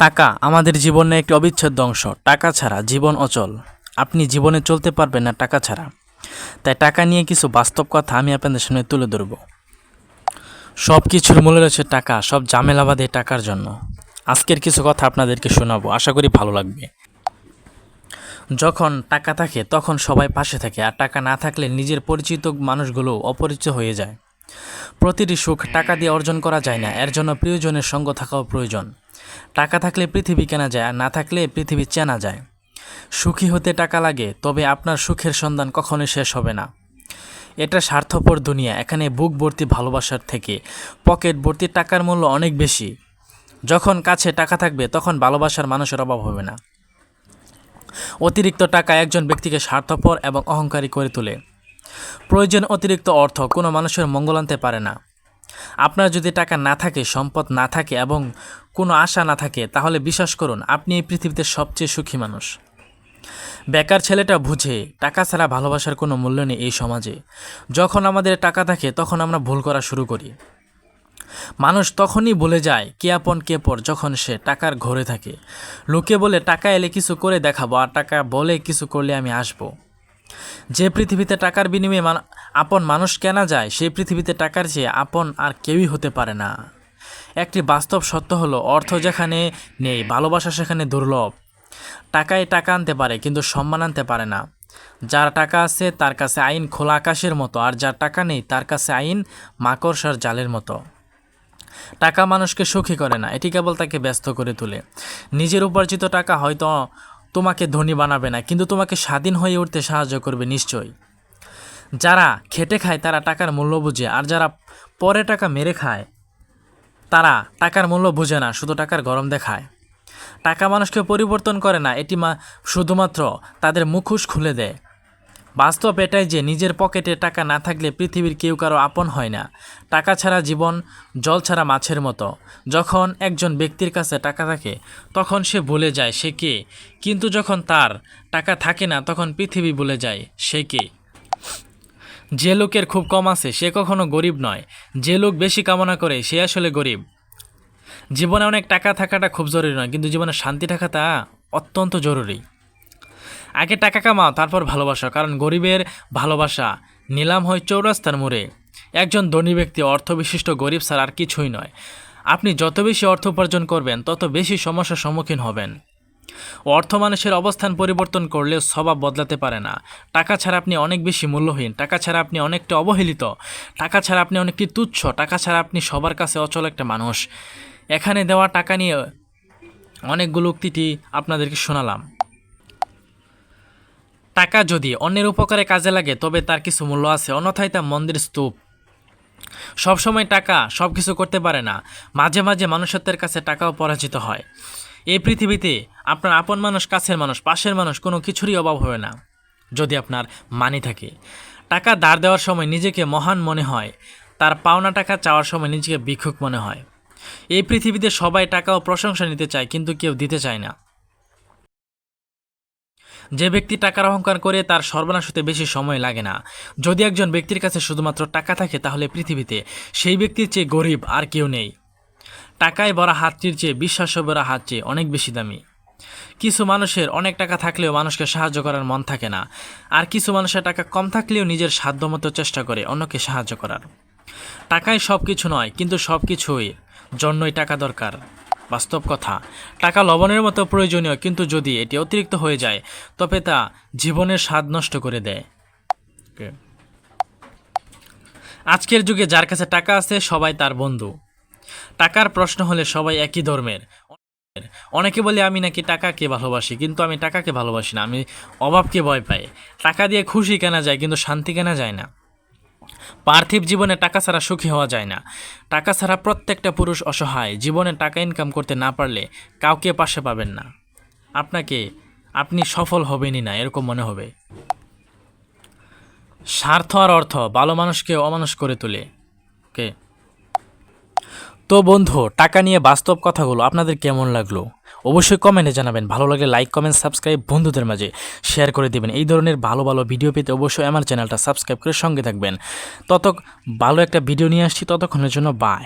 টাকা আমাদের জীবনের একটি অবিচ্ছেদ্য অংশ। টাকা ছাড়া জীবন অচল। আপনি জীবনে চলতে পারবেন না টাকা ছাড়া। তাই টাকা নিয়ে কিছু বাস্তব কথা আমি আপনাদের সামনে তুলে ধরব। সব কিছুর মূল্য রয়েছে টাকা, সব ঝামেলা বাঁধে টাকার জন্য। আজকের কিছু কথা আপনাদেরকে শোনাবো, আশা করি ভালো লাগবে। যখন টাকা থাকে, তখন সবাই পাশে থাকে, আর টাকা না থাকলে নিজের পরিচিত মানুষগুলো অপরিচিত হয়ে যায়। প্রতিটি সুখ টাকা দিয়ে অর্জন করা যায় না, এর জন্য প্রিয়জনের সঙ্গ থাকাও প্রয়োজন। টাকা থাকলে পৃথিবী কেনা যায় আর না থাকলে পৃথিবী চেনা যায়। সুখী হতে টাকা লাগে, তবে আপনার সুখের সন্ধান কখনোই শেষ হবে না। এটা স্বার্থপর দুনিয়া, এখানে বুক ভর্তি ভালোবাসার থেকে পকেট ভর্তি টাকার মূল্য অনেক বেশি। যখন কাছে টাকা থাকবে, তখন ভালোবাসার মানুষের অভাব হবে না। অতিরিক্ত টাকা একজন ব্যক্তিকে স্বার্থপর এবং অহংকারী করে তোলে। প্রয়োজন অতিরিক্ত অর্থ কোনো মানুষের মঙ্গল আনতে পারে না। আপনার যদি টাকা না থাকে, সম্পদ না থাকে এবং কোনো আশা না থাকে, তাহলে বিশ্বাস করুন, আপনি এই পৃথিবীতে সবচেয়ে সুখী মানুষ। বেকার ছেলেটা বুঝে, টাকা ছাড়া ভালোবাসার কোনো মূল্য নেই এই সমাজে। যখন আমাদের টাকা থাকে, তখন আমরা ভুল করা শুরু করি। মানুষ তখনই বলে যায়, কে আপন, কে পর, যখন সে টাকার ঘরে থাকে। লোকে বলে, টাকা এলে কিছু করে দেখাবো, আর টাকা বলে কিছু করলে আমি আসব। যে পৃথিবীতে টাকার বিনিময়ে আপন মানুষ কেনা যায়, সেই পৃথিবীতে টাকার চেয়ে আপন আর কেউই হতে পারে না। একটি বাস্তব সত্য হলো, অর্থ যেখানে নেই, ভালোবাসা সেখানে দুর্লভ। টাকায় টাকা আনতে পারে, কিন্তু সম্মান আনতে পারে না। যার টাকা আছে, তার কাছে আইন খোলা আকাশের মতো, আর যার টাকা নেই, তার কাছে আইন মাকড়সার জালের মতো। টাকা মানুষকে সুখী করে না, এটি কেবল তাকে ব্যস্ত করে তোলে। নিজের উপার্জিত টাকা হয়তো তোমাকে ধনী বানাবে না, কিন্তু তোমাকে স্বাধীন হয়ে উঠতে সাহায্য করবে নিশ্চয় যারা খেটে খায়, তারা টাকার মূল্য বুঝে, আর যারা পরে টাকা মেরে খায়, তারা টাকার মূল্য বুঝে না, শুধু টাকার গরম দেখায়। টাকা মানুষকে পরিবর্তন করে না, এটি মা শুধুমাত্র তাদের মুখোশ খুলে দেয়। বাস্তব এটাই যে নিজের পকেটে টাকা না থাকলে পৃথিবীর কেউ কারও আপন হয় না। টাকা ছাড়া জীবন, জল ছাড়া মাছের মতো। যখন একজন ব্যক্তির কাছে টাকা থাকে, তখন সে ভুলে যায় সে কে। কিন্তু যখন তার টাকা থাকে না, তখন পৃথিবী ভুলে যায় সে কে। যে লোকের খুব কম আছে, সে কখনো গরিব নয়। যে লোক বেশি কামনা করে, সে আসলে গরিব। জীবনে অনেক টাকা থাকাটা খুব জরুরি নয়, কিন্তু জীবনে শান্তি থাকাটা অত্যন্ত জরুরি। আগে টাকা কামাও, তারপর ভালোবাসা, কারণ গরিবের ভালোবাসা নিলাম হয় চৌরাস্তার মোড়ে। একজন ধনী ব্যক্তি অর্থবিশিষ্ট গরিব ছাড়া আর কিছুই নয়। আপনি যত বেশি অর্থ উপার্জন করবেন, তত বেশি সমস্যার সম্মুখীন হবেন। অর্থ মানুষের অবস্থান পরিবর্তন করলেও স্বভাব বদলাতে পারে না। টাকা ছাড়া আপনি অনেক বেশি মূল্যহীন, টাকা ছাড়া আপনি অনেকটা অবহেলিত, টাকা ছাড়া আপনি অনেকটি তুচ্ছ, টাকা ছাড়া আপনি সবার কাছে অচল একটা মানুষ। এখানে দেওয়া টাকা নিয়ে অনেকগুলো উক্তিটি আপনাদেরকে শোনালাম। টাকা যদি অন্যের উপকারে কাজে লাগে, তবে তার কিছু মূল্য আছে। অন্যথায় তা মন্দির স্তূপ। সবসময় টাকা সব কিছু করতে পারে না। মাঝে মাঝে মানুষত্বের কাছে টাকাও পরাজিত হয়। এই পৃথিবীতে আপনার আপন মানুষ, কাছের মানুষ, পাশের মানুষ কোনো কিছুরই অভাব হবে না, যদি আপনার মানি থাকে। টাকা ধার দেওয়ার সময় নিজেকে মহান মনে হয়। তার পাওনা টাকা চাওয়ার সময় নিজেকে ভিক্ষুক মনে হয়। এই পৃথিবীতে সবাই টাকা ও প্রশংসা নিতে চায়, কিন্তু কেউ দিতে চায় না। যে ব্যক্তি টাকার অহংকার করে তার সর্বনাশ হতে বেশি সময় লাগে না। যদি একজন ব্যক্তির কাছে শুধুমাত্র টাকা থাকে, তাহলে পৃথিবীতে সেই ব্যক্তির চেয়ে গরিব আর কেউ নেই। টাকায় ভরা হাতটির চেয়ে বিশ্বাস ভরা হাত চেয়ে অনেক বেশি দামি। কিছু মানুষের অনেক টাকা থাকলেও মানুষকে সাহায্য করার মন থাকে না। আর কিছু মানুষের টাকা কম থাকলেও নিজের সাধ্যমতো চেষ্টা করে অন্যকে সাহায্য করার। টাকায় সব কিছু নয়, কিন্তু সব কিছুই জন্যই টাকা দরকার। বাস্তব কথা। টাকা লবণের মতো প্রয়োজনীয় কিন্তু যদি এটি অতিরিক্ত হয়ে যায় তবে তা জীবনের স্বাদ নষ্ট করে দেয়. আজকের যুগে যার কাছে টাকা আছে সবাই তার বন্ধু। টাকার প্রশ্ন হলে সবাই একই ধর্মের। অনেকে বলে আমি নাকি টাকাকে ভালোবাসি। কিন্তু আমি টাকাকে ভালোবাসি না। আমি অভাবকে ভয় পাই। টাকা দিয়ে খুশি কেনা যায় কিন্তু শান্তি কেনা যায় না। পার্থিব জীবনে টাকা ছাড়া সুখী হওয়া যায় না। টাকা ছাড়া প্রত্যেকটা পুরুষ অসহায়, জীবনে টাকা ইনকাম করতে না পারলে কাউকে পাশে পাবেন না। আপনাকে, আপনি সফল হবেনই না, এরকম মনে হবে। স্বার্থ আর অর্থ, ভালো মানুষকে অমানুষ করে তোলে। ওকে? তো বন্ধু, টাকা নিয়ে বাস্তব কথাগুলো আপনাদের কেমন লাগল? অবশ্যই কমেন্টে জানাবেন। ভালো লাগলে লাইক, কমেন্ট, সাবস্ক্রাইব বন্ধুদের মাঝে শেয়ার করে দেবেন। এই ধরনের ভালো ভালো ভিডিও পেতে অবশ্যই আমার চ্যানেলটা সাবস্ক্রাইব করে সঙ্গে থাকবেন। তত ভালো একটা ভিডিও নিয়ে আসছি। ততক্ষণের জন্য বাই